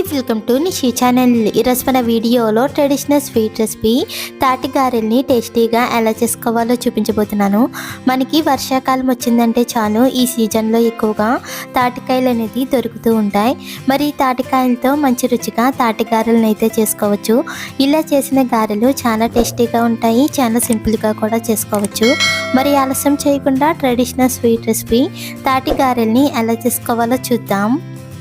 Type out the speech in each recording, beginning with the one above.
అండి welcome to Nishi channel ఈరోజు మన వీడియోలో ట్రెడిషనల్ స్వీట్ రెసిపీ తాటిగారెల్ని టేస్టీగా ఎలా చేసుకోవాలో చూపించబోతున్నాను. మనకి వర్షాకాలం వచ్చిందంటే చాలు ఈ సీజన్లో ఎక్కువగా తాటికాయలు అనేది దొరుకుతూ ఉంటాయి. మరి తాటికాయలతో మంచి రుచిగా తాటిగారెలను అయితే చేసుకోవచ్చు. ఇలా చేసిన గారెలు చాలా టేస్టీగా ఉంటాయి చాలా సింపుల్గా కూడా చేసుకోవచ్చు. మరి ఆలస్యం చేయకుండా ట్రెడిషనల్ స్వీట్ రెసిపీ తాటిగారెల్ని ఎలా చేసుకోవాలో చూద్దాం.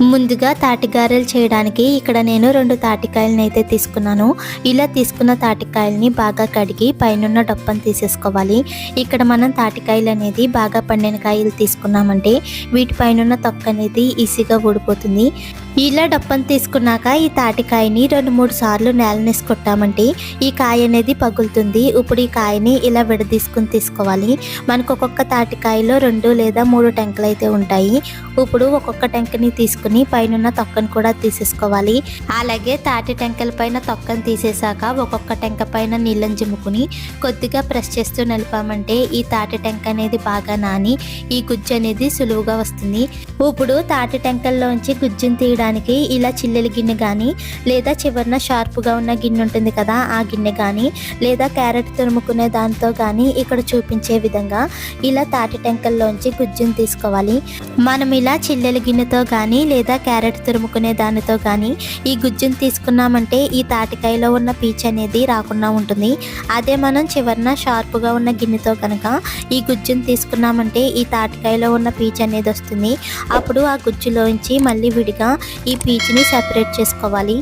ముందుగా తాటిగారెలు చేయడానికి ఇక్కడ నేను రెండు తాటికాయలను అయితే తీసుకున్నాను. ఇలా తీసుకున్న తాటికాయలని బాగా కడిగి పైనున్న డప్పని తీసేసుకోవాలి. ఇక్కడ మనం తాటికాయలు అనేది బాగా పండిన కాయలు తీసుకున్నామంటే వీటి పైనున్న తొక్క అనేది ఈజీగా ఊడిపోతుంది. ఇలా డప్పని తీసుకున్నాక ఈ తాటికాయని రెండు మూడు సార్లు నేలనేసి కొట్టామంటే ఈ కాయ అనేది పగులుతుంది. ఇప్పుడు ఈ కాయని ఇలా విడదీసుకుని తీసుకోవాలి. మనకు ఒక్కొక్క తాటికాయలో రెండు లేదా మూడు టెంకలు అయితే ఉంటాయి. ఇప్పుడు ఒక్కొక్క టెంకని తీసుకుని పైన తొక్కను కూడా తీసేసుకోవాలి. అలాగే తాటి టెంకల పైన తొక్కను తీసేసాక ఒక్కొక్క టెంక పైన నీళ్ళని చిమ్ముకుని కొద్దిగా ప్రెస్ చేస్తూ నలిపామంటే ఈ తాటి టెంక అనేది బాగా నాని ఈ గుజ్జు అనేది సులువుగా వస్తుంది. ఇప్పుడు తాటి టెంకల్లోంచి గుజ్జును తీయడానికి ఇలా చిల్లెల గిన్నె కానీ లేదా చివరిన షార్ప్గా ఉన్న గిన్నె ఉంటుంది కదా ఆ గిన్నె కానీ లేదా క్యారెట్ తురుముకునే దాంతో కానీ ఇక్కడ చూపించే విధంగా ఇలా తాటి టెంకల్లోంచి గుజ్జుని తీసుకోవాలి. మనం ఇలా చిల్లెల గిన్నెతో కానీ లేదా క్యారెట్ తురుముకునే దానితో కానీ ఈ గుజ్జుని తీసుకున్నామంటే ఈ తాటికాయలో ఉన్న పీచ్ అనేది రాకుండా ఉంటుంది. అదే మనం చివరిన షార్ప్గా ఉన్న గిన్నెతో కనుక ఈ గుజ్జుని తీసుకున్నామంటే ఈ తాటికాయలో ఉన్న పీచ్ అనేది వస్తుంది. అప్పుడు ఆ గుజ్జులోంచి మళ్ళీ విడిగా ఈ పీచుని సెపరేట్ చేసుకోవాలి.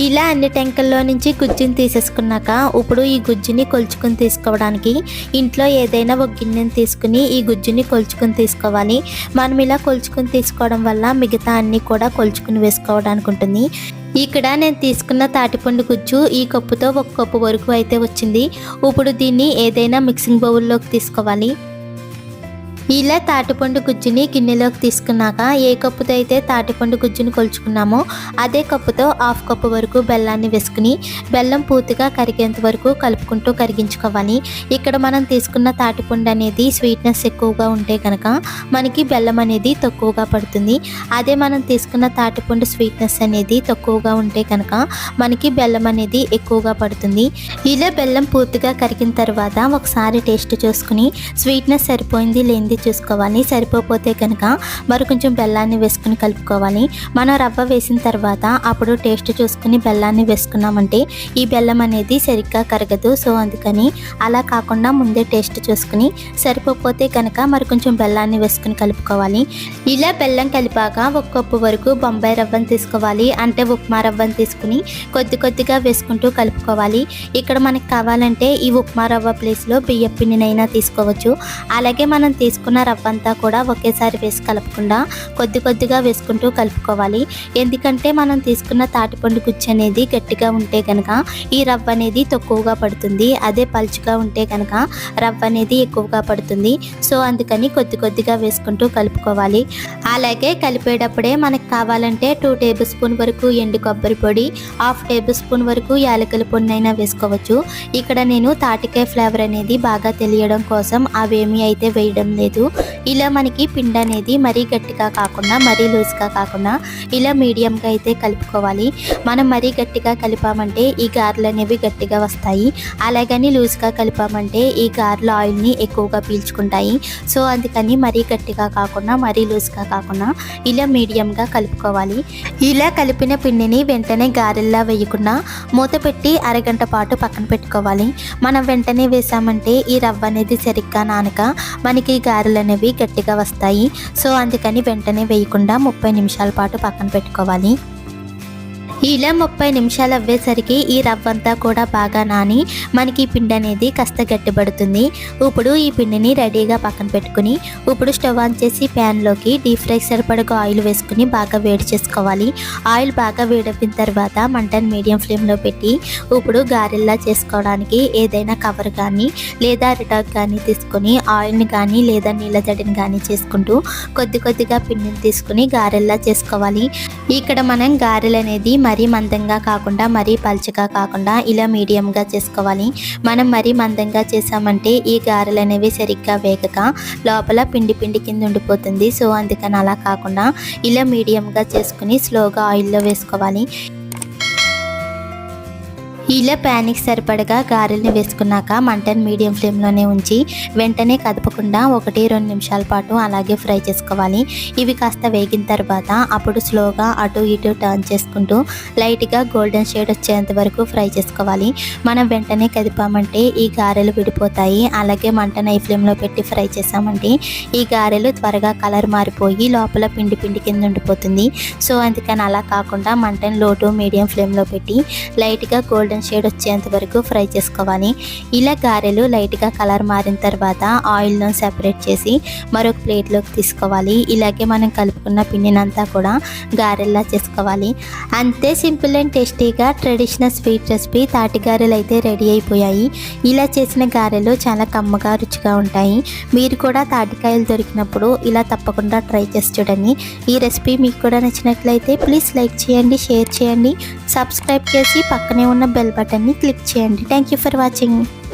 ఇలా అన్ని టెంకల్లో నుంచి గుజ్జుని తీసేసుకున్నాక ఇప్పుడు ఈ గుజ్జుని కొలుచుకుని తీసుకోవడానికి ఇంట్లో ఏదైనా ఒక గిన్నెని తీసుకుని ఈ గుజ్జుని కొలుచుకుని తీసుకోవాలి. మనం ఇలా కొలుచుకుని తీసుకోవడం వల్ల మిగతా అన్ని కూడా కొలుచుకుని వేసుకోవడానికి ఉంటుంది. ఇక్కడ నేను తీసుకున్న తాటిపండు గుజ్జు ఈ కప్పుతో ఒక కప్పు వరకు అయితే వచ్చింది. ఇప్పుడు దీన్ని ఏదైనా మిక్సింగ్ బౌల్లోకి తీసుకోవాలి. ఇలా తాటిపండు గుజ్జుని గిన్నెలోకి తీసుకున్నాక ఏ కప్పుతో అయితే తాటిపండు గుజ్జుని కొలుచుకున్నామో అదే కప్పుతో హాఫ్ కప్పు వరకు బెల్లాన్ని వేసుకుని బెల్లం పూర్తిగా కరిగేంత వరకు కలుపుకుంటూ కరిగించుకోవాలి. ఇక్కడ మనం తీసుకున్న తాటిపండు అనేది స్వీట్నెస్ ఎక్కువగా ఉంటే కనుక మనకి బెల్లం అనేది తక్కువగా పడుతుంది. అదే మనం తీసుకున్న తాటిపండు స్వీట్నెస్ అనేది తక్కువగా ఉంటే కనుక మనకి బెల్లం అనేది ఎక్కువగా పడుతుంది. ఇలా బెల్లం పూర్తిగా కరిగిన తర్వాత ఒకసారి టేస్ట్ చూసుకుని స్వీట్నెస్ సరిపోయింది లేనిది చూసుకోవాలి సరిపోతే కనుక మరి కొంచెం బెల్లాన్ని వేసుకుని కలుపుకోవాలి. మనం రవ్వ వేసిన తర్వాత అప్పుడు టేస్ట్ చూసుకుని బెల్లాన్ని వేసుకున్నామంటే ఈ బెల్లం అనేది సరిగ్గా కరగదు. సో అందుకని అలా కాకుండా ముందే టేస్ట్ చూసుకుని సరిపోతే కనుక మరి కొంచెం బెల్లాన్ని వేసుకుని కలుపుకోవాలి. ఇలా బెల్లం కలిపాక ఒక కప్పు వరకు బొంబాయి రవ్వను తీసుకోవాలి. అంటే ఉప్మా రవ్వను తీసుకుని కొద్ది కొద్దిగా వేసుకుంటూ కలుపుకోవాలి. ఇక్కడ మనకి కావాలంటే ఈ ఉప్మా రవ్వ ప్లేస్లో బియ్య పిండినైనా తీసుకోవచ్చు. అలాగే మనం తీసుకు రవ్వ అంతా కూడా ఒకేసారి వేసి కలపకుండా కొద్ది కొద్దిగా వేసుకుంటూ కలుపుకోవాలి. ఎందుకంటే మనం తీసుకున్న తాటిపండు గుజ్జు అనేది గట్టిగా ఉంటే కనుక ఈ రవ్వ అనేది తక్కువగా పడుతుంది. అదే పలుచుగా ఉంటే కనుక రవ్వ అనేది ఎక్కువగా పడుతుంది. సో అందుకని కొద్ది కొద్దిగా వేసుకుంటూ కలుపుకోవాలి. అలాగే కలిపేటప్పుడే మనకు కావాలంటే టూ టేబుల్ స్పూన్ వరకు ఎండు కొబ్బరి పొడి హాఫ్ టేబుల్ స్పూన్ వరకు యాలకుల పొడి అయినా వేసుకోవచ్చు. ఇక్కడ నేను తాటికాయ ఫ్లేవర్ అనేది బాగా తెలియడం కోసం అవేమీ అయితే వేయడం లేదు. ఇలా మనకి పిండి అనేది మరీ గట్టిగా కాకుండా మరీ లూజ్గా కాకుండా ఇలా మీడియంగా అయితే కలుపుకోవాలి. మనం మరీ గట్టిగా కలిపామంటే ఈ గారెలు అనేవి గట్టిగా వస్తాయి. అలాగని లూజ్గా కలిపామంటే ఈ గారెలు ఆయిల్ని ఎక్కువగా పీల్చుకుంటాయి. సో అందుకని మరీ గట్టిగా కాకుండా మరీ లూజ్గా కాకుండా ఇలా మీడియంగా కలుపుకోవాలి. ఇలా కలిపిన పిండిని వెంటనే గారెల్లా వేయకుండా మూత పెట్టి అరగంట పాటు పక్కన పెట్టుకోవాలి. మనం వెంటనే వేసామంటే ఈ రవ్వ అనేది సరిగ్గా నానక మనకి గారెలు అనేవి గట్టిగా వస్తాయి. సో అందుకని వెంటనే వేయకుండా ముప్పై నిమిషాల పాటు పక్కన పెట్టుకోవాలి. ఇలా ముప్పై నిమిషాలు అవ్వేసరికి ఈ రవ్వ అంతా కూడా బాగా నాని మనకి ఈ పిండి అనేది కాస్త గట్టిపడుతుంది. ఇప్పుడు ఈ పిండిని రెడీగా పక్కన పెట్టుకుని ఇప్పుడు స్టవ్ ఆన్ చేసి ప్యాన్లోకి డీప్ ఫ్రై సరిపడగా ఆయిల్ వేసుకుని బాగా వేడి చేసుకోవాలి. ఆయిల్ బాగా వేడిపిన తర్వాత మంటను మీడియం ఫ్లేమ్లో పెట్టి ఇప్పుడు గారెల్లా చేసుకోవడానికి ఏదైనా కవర్ కానీ లేదా రిటాక్ కానీ తీసుకొని ఆయిల్ని కానీ లేదా నీళ్ళ జడిని కానీ చేసుకుంటూ కొద్ది కొద్దిగా పిండిని తీసుకుని గారెల్లా చేసుకోవాలి. ఇక్కడ మనం గారెలు అనేది మరీ మందంగా కాకుండా మరీ పల్చగా కాకుండా ఇలా మీడియంగా చేసుకోవాలి. మనం మరీ మందంగా చేసామంటే ఈ గారెలు అనేవి సరిగ్గా వేగక లోపల పిండి పిండి కింద ఉండిపోతుంది. సో అందుకని అలా కాకుండా ఇలా మీడియంగా చేసుకుని స్లోగా ఆయిల్లో వేసుకోవాలి. ఇలా ప్యానికి సరిపడగా గారెల్ని వేసుకున్నాక మంటను మీడియం ఫ్లేమ్లోనే ఉంచి వెంటనే కదపకుండా ఒకటి రెండు నిమిషాల పాటు అలాగే ఫ్రై చేసుకోవాలి. ఇవి కాస్త వేగిన తర్వాత అప్పుడు స్లోగా అటు ఇటు టర్న్ చేసుకుంటూ లైట్గా గోల్డెన్ షేడ్ వచ్చేంత వరకు ఫ్రై చేసుకోవాలి. మనం వెంటనే కదిపామంటే ఈ గారెలు విడిపోతాయి. అలాగే మంటను ఐ ఫ్లేమ్లో పెట్టి ఫ్రై చేసామంటే ఈ గారెలు త్వరగా కలర్ మారిపోయి లోపల పిండి పిండి కింద ఉండిపోతుంది. సో అందుకని అలా కాకుండా మంటను లో టు మీడియం ఫ్లేమ్లో పెట్టి లైట్గా గోల్డెన్ షేడ్ వచ్చేంత వరకు ఫ్రై చేసుకోవాలి. ఇలా గారెలు లైట్గా కలర్ మారిన తర్వాత ఆయిల్ను సెపరేట్ చేసి మరొక ప్లేట్లోకి తీసుకోవాలి. ఇలాగే మనం కలుపుకున్న పిండినంతా కూడా గారెల్లా చేసుకోవాలి. అంతే సింపుల్ అండ్ టేస్టీగా ట్రెడిషనల్ స్వీట్ రెసిపీ తాటి గారెలు అయితే రెడీ అయిపోయాయి. ఇలా చేసిన గారెలు చాలా కమ్మగా రుచిగా ఉంటాయి. మీరు కూడా తాటికాయలు దొరికినప్పుడు ఇలా తప్పకుండా ట్రై చేసి చూడండి. ఈ రెసిపీ మీకు కూడా నచ్చినట్లయితే ప్లీజ్ లైక్ చేయండి షేర్ చేయండి. సబ్స్క్రైబ్ చేసి పక్కనే ఉన్న బెల్ బటన్ని క్లిక్ చేయండి. Thank you for watching